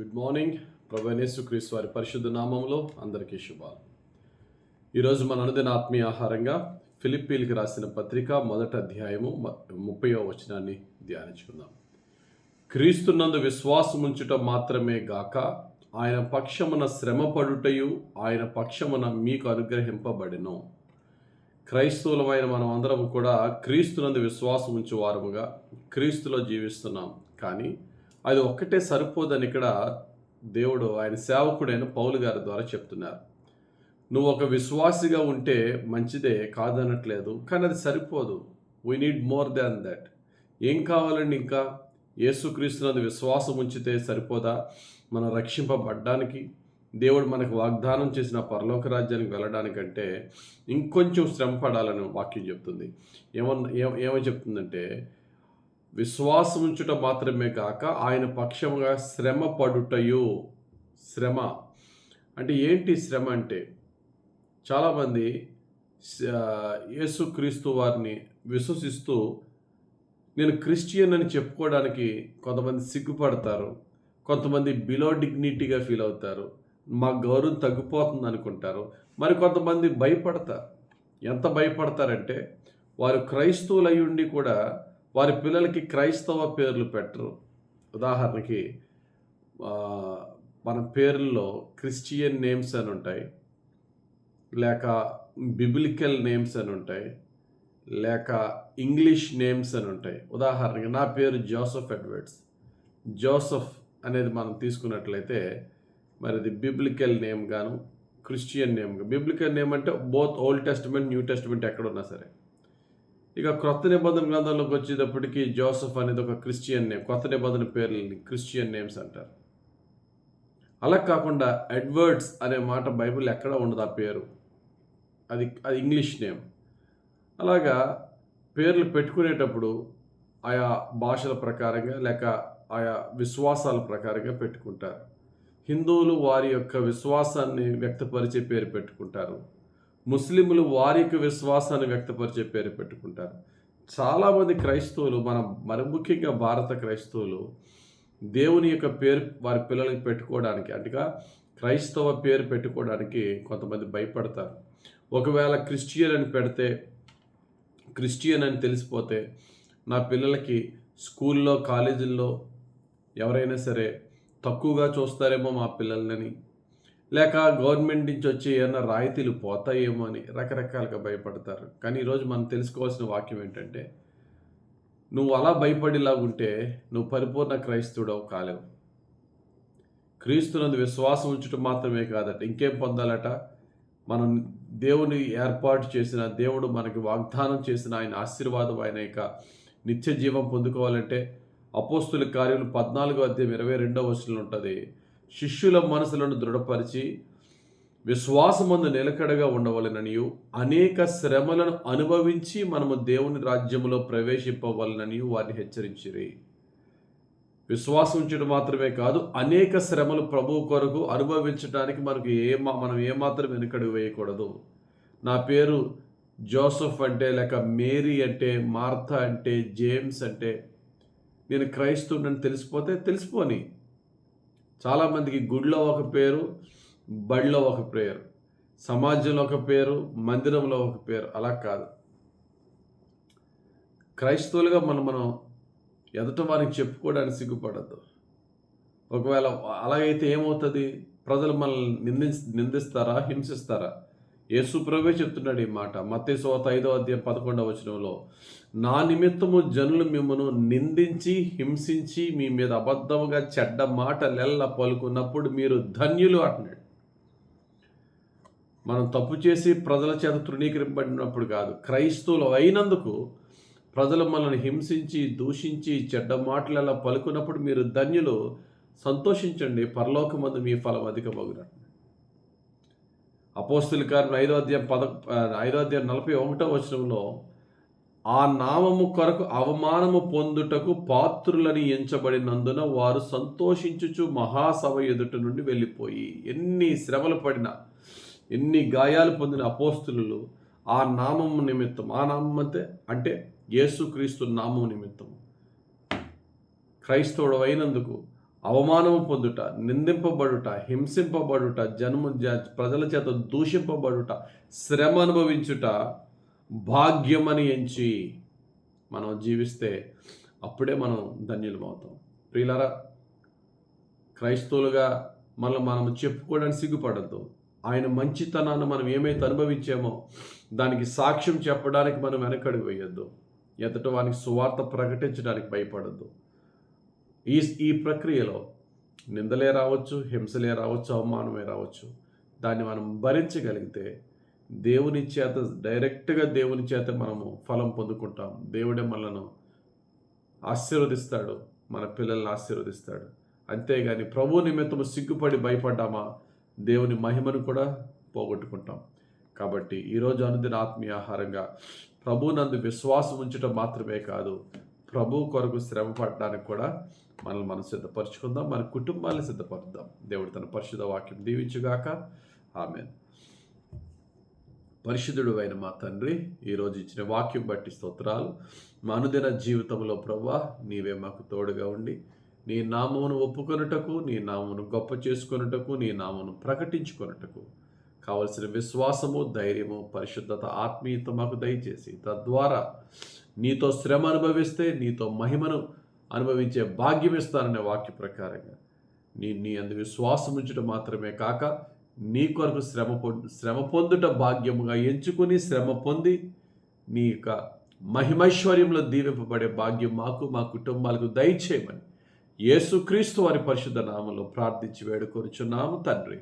Good morning ప్రభనేసు క్రీస్తు వారి పరిశుద్ధ నామంలో అందరికీ శుభాలు. ఈరోజు మన అనుదిన ఆత్మీయ ఆహారంగా ఫిలిప్పీన్కి రాసిన పత్రిక మొదటి అధ్యాయము ముప్పై వచనాన్ని ధ్యానించుకుందాం. క్రీస్తునందు విశ్వాసముంచుట మాత్రమే గాక ఆయన పక్షమున శ్రమపడుటయు ఆయన పక్షమున మీకు అనుగ్రహింపబడెను. క్రైస్తవులమైన మనం అందరం కూడా క్రీస్తునందు విశ్వాసం ఉంచు వారముగా క్రీస్తులో జీవిస్తున్నాం. కానీ అది ఒక్కటే సరిపోదని ఇక్కడ దేవుడు ఆయన సేవకుడైన పౌలు గారి ద్వారా చెప్తున్నారు. నువ్వు ఒక విశ్వాసిగా ఉంటే మంచిదే కాదనట్లేదు కానీ అది సరిపోదు. We need more than that ఏం కావాలండి ఇంకా? యేసుక్రీస్తునందు విశ్వాసం ఉంచితే సరిపోదా? మనం రక్షింపబడ్డానికి దేవుడు మనకు వాగ్దానం చేసిన పరలోక రాజ్యానికి వెళ్ళడానికంటే ఇంకొంచెం శ్రమ పడాలని వాక్యం చెప్తుంది. ఏమన్నా ఏమని చెప్తుందంటే విశ్వాసం ఉంచుట మాత్రమే కాక ఆయన పక్షముగా శ్రమ పడుటయు శ్రమ. అంటే ఏంటి శ్రమ అంటే? చాలామంది యేసుక్రీస్తు వారిని విశ్వసిస్తూ నేను క్రిస్టియన్ అని చెప్పుకోవడానికి కొంతమంది సిగ్గుపడతారు. కొంతమంది బిలో డిగ్నిటీగా ఫీల్ అవుతారు. మా గౌరవం తగ్గిపోతుంది అనుకుంటారు. మరి కొంతమంది భయపడతారు. ఎంత భయపడతారంటే వారు క్రైస్తవులు అయి ఉండి కూడా వారి పిల్లలకి క్రైస్తవ పేర్లు పెట్టరు. ఉదాహరణకి మన పేర్లలో క్రిస్టియన్ నేమ్స్ అని ఉంటాయి లేక బిబిలికల్ నేమ్స్ అని ఉంటాయి లేక ఇంగ్లీష్ నేమ్స్ అని ఉంటాయి. ఉదాహరణకి నా పేరు జోసఫ్ ఎడ్వర్డ్స్. జోసఫ్ అనేది మనం తీసుకున్నట్లయితే మరి ఇది బిబ్లికల్ నేమ్ గాను క్రిస్టియన్ నేమ్ బిబ్లికల్ నేమ్ అంటే both Old Testament New Testament ఎక్కడున్నా సరే. ఇక క్రొత్త నిబంధన గ్రంథంలోకి వచ్చేటప్పటికి జోసఫ్ అనేది ఒక క్రిస్టియన్ నేమ్. కొత్త నిబంధన పేర్లని క్రిస్టియన్ నేమ్స్ అంటారు. అలా కాకుండా ఎడ్వర్డ్స్ అనే మాట బైబిల్ ఎక్కడ ఉండదు ఆ పేరు. అది అది ఇంగ్లీష్ నేమ్. అలాగా పేర్లు పెట్టుకునేటప్పుడు ఆయా భాషల ప్రకారంగా లేక ఆయా విశ్వాసాల ప్రకారంగా పెట్టుకుంటారు. హిందువులు వారి యొక్క విశ్వాసాన్ని వ్యక్తపరిచే పేరు పెట్టుకుంటారు. ముస్లింలు వారి యొక్క విశ్వాసాన్ని వ్యక్తపరిచే పేరు పెట్టుకుంటారు. చాలామంది క్రైస్తవులు మనం మరి ముఖ్యంగా భారత క్రైస్తవులు దేవుని యొక్క పేరు వారి పిల్లలకి పెట్టుకోవడానికి అంటేగా క్రైస్తవ పేరు పెట్టుకోవడానికి కొంతమంది భయపడతారు. ఒకవేళ క్రిస్టియన్ అని పెడితే క్రిస్టియన్ అని తెలిసిపోతే నా పిల్లలకి స్కూల్లో కాలేజీల్లో ఎవరైనా సరే తక్కువగా చూస్తారేమో మా పిల్లలని లేక గవర్నమెంట్ నుంచి వచ్చే ఏమైనా రాయితీలు పోతాయేమో అని రకరకాలుగా భయపడతారు. కానీ ఈరోజు మనం తెలుసుకోవాల్సిన వాక్యం ఏంటంటే నువ్వు అలా భయపడేలా ఉంటే నువ్వు పరిపూర్ణ క్రైస్తవుడవు కాలేవు. క్రీస్తునందు విశ్వాసం ఉంచడం మాత్రమే కాదట. ఇంకేం పొందాలట? మనం దేవుని ఏర్పాటు చేసిన దేవుడు మనకి వాగ్దానం చేసిన ఆయన ఆశీర్వాదం ఆయన యొక్క నిత్య జీవం పొందుకోవాలంటే అపోస్తుల కార్యములు పద్నాలుగో అధ్యాయం ఇరవై రెండో వచనంలో ఉంటుంది. శిష్యుల మనసులను దృఢపరిచి విశ్వాసమందు నిలకడగా ఉండవలననియు అనేక శ్రమలను అనుభవించి మనము దేవుని రాజ్యములో ప్రవేశింపవలననియు వారిని హెచ్చరించిరి. విశ్వాసం ఉంచడం మాత్రమే కాదు అనేక శ్రమలు ప్రభువు కొరకు అనుభవించడానికి మనకు ఏ మనం ఏమాత్రం వెనుకడుగు వేయకూడదు. నా పేరు జోసఫ్ అంటే లేక మేరీ అంటే మార్త అంటే జేమ్స్ అంటే నేను క్రైస్తవుడని తెలిసిపోతే తెలిసిపోని. చాలామందికి గుడిలో ఒక పేరు బడిలో ఒక పేరు సమాజంలో ఒక పేరు మందిరంలో ఒక పేరు అలా కాదు. క్రైస్తవులుగా మనం మనం ఎదుట వారికి చెప్పుకోవడానికి సిగ్గుపడద్దు. ఒకవేళ అలాగైతే ఏమవుతుంది? ప్రజలు మనల్ని నింది నిందిస్తారా? హింసిస్తారా? యేసు ప్రభే చెప్తున్నాడు ఈ మాట. మత్తే సోత ఐదో అధ్యాయం పదకొండవ వచనంలో నా నిమిత్తము జనులు మిమ్మను నిందించి హింసించి మీ మీద అబద్ధముగా చెడ్డ మాటలెల్ల పలుకున్నప్పుడు మీరు ధన్యులు అంటున్నాడు. మనం తప్పు చేసి ప్రజల చేత తృణీకరింపబడినప్పుడు కాదు క్రైస్తవులు అయినందుకు ప్రజలు మనల్ని హింసించి దూషించి చెడ్డ మాటలలో పలుకున్నప్పుడు మీరు ధన్యులు. సంతోషించండి పరలోకమందు మీ ఫలం అధికమగున అపోస్తుల కార్యం ఐదో అధ్యాయం పద ఐదో అధ్యాయం నలభై ఒకటో వచనంలో ఆ నామము కొరకు అవమానము పొందుటకు పాత్రులని ఎంచబడినందున వారు సంతోషించుచు మహాసభ ఎదుట నుండి వెళ్ళిపోయి ఎన్ని శ్రమలు పడిన ఎన్ని గాయాలు పొందిన అపోస్తులు ఆ నామము నిమిత్తం ఆ నామం అంటే అంటే యేసుక్రీస్తు నామం నిమిత్తం. క్రైస్తవుడు అయినందుకు అవమానము పొందుట నిందింపబడుట హింసింపబడుట జన్మ ప్రజల చేత దూషింపబడుట శ్రమ అనుభవించుట భాగ్యమని ఎంచి మనం జీవిస్తే అప్పుడే మనం ధన్యులమవుతాం ప్రియులరా క్రైస్తవులుగా మనం మనం చెప్పుకోవడానికి సిగ్గుపడద్దు. ఆయన మంచితనాన్ని మనం ఏమైతే అనుభవించామో దానికి సాక్ష్యం చెప్పడానికి మనం వెనకడుగు వేయొద్దు. ఎదుట వానికి సువార్త ప్రకటించడానికి భయపడద్దు. ఈ ఈ ప్రక్రియలో నిందలే రావచ్చు హింసలే రావచ్చు అవమానమే రావచ్చు. దాన్ని మనం భరించగలిగితే దేవుని చేత డైరెక్ట్గా దేవుని చేత మనము ఫలం పొందుకుంటాం. దేవుడే మనలను ఆశీర్వదిస్తాడు మన పిల్లల్ని ఆశీర్వదిస్తాడు. అంతేగాని ప్రభు నిమిత్తము సిగ్గుపడి భయపడ్డామా దేవుని మహిమను కూడా పోగొట్టుకుంటాం. కాబట్టి ఈరోజు అనుదిన ఆత్మీయ ఆహారంగా ప్రభు నందు విశ్వాసం ఉంచడం మాత్రమే కాదు ప్రభు కొరకు శ్రమ పడడానికి కూడా మనల్ని మనం సిద్ధపరచుకుందాం మన కుటుంబాన్ని సిద్ధపరుద్దాం. దేవుడు తన పరిశుద్ధ వాక్యం దీవించుగాక. ఆమె పరిశుద్ధుడు అయిన మా తండ్రి ఈరోజు ఇచ్చిన వాక్యం బట్టి స్తోత్రాలు. మా అనుదిన జీవితంలో ప్రవ్వా నీవే మాకు తోడుగా ఉండి నీ నామమును ఒప్పుకొనుటకు నీ నామమును గొప్ప చేసుకొనుటకు నీ నామమును ప్రకటించుకొనుటకు. కావలసిన విశ్వాసము ధైర్యము పరిశుద్ధత ఆత్మీయత మాకు దయచేసి తద్వారా నీతో శ్రమ అనుభవిస్తే నీతో మహిమను అనుభవించే భాగ్యం ఇస్తాననే వాక్య ప్రకారంగా. నీ నీ అందు విశ్వాసం ఉంచడం మాత్రమే కాక నీ కొరకు శ్రమ శ్రమ పొందుట భాగ్యముగా ఎంచుకుని శ్రమ పొంది నీ యొక్క మహిమైశ్వర్యంలో దీవింపబడే భాగ్యం మాకు మా కుటుంబాలకు దయచేయమని యేసుక్రీస్తు వారి పరిశుద్ధ నామంలో ప్రార్థించి వేడుకొనుచున్నాము తండ్రి.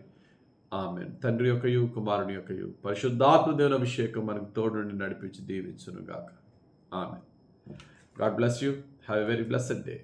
ఆమె తండ్రి యొక్కయు కుమారుని యొక్కయు పరిశుద్ధాత్మ దేవుని అభిషేకం మనకు తోడు నుండి నడిపించి దీవించునుగాక. Amen. God bless you. Have a very blessed day.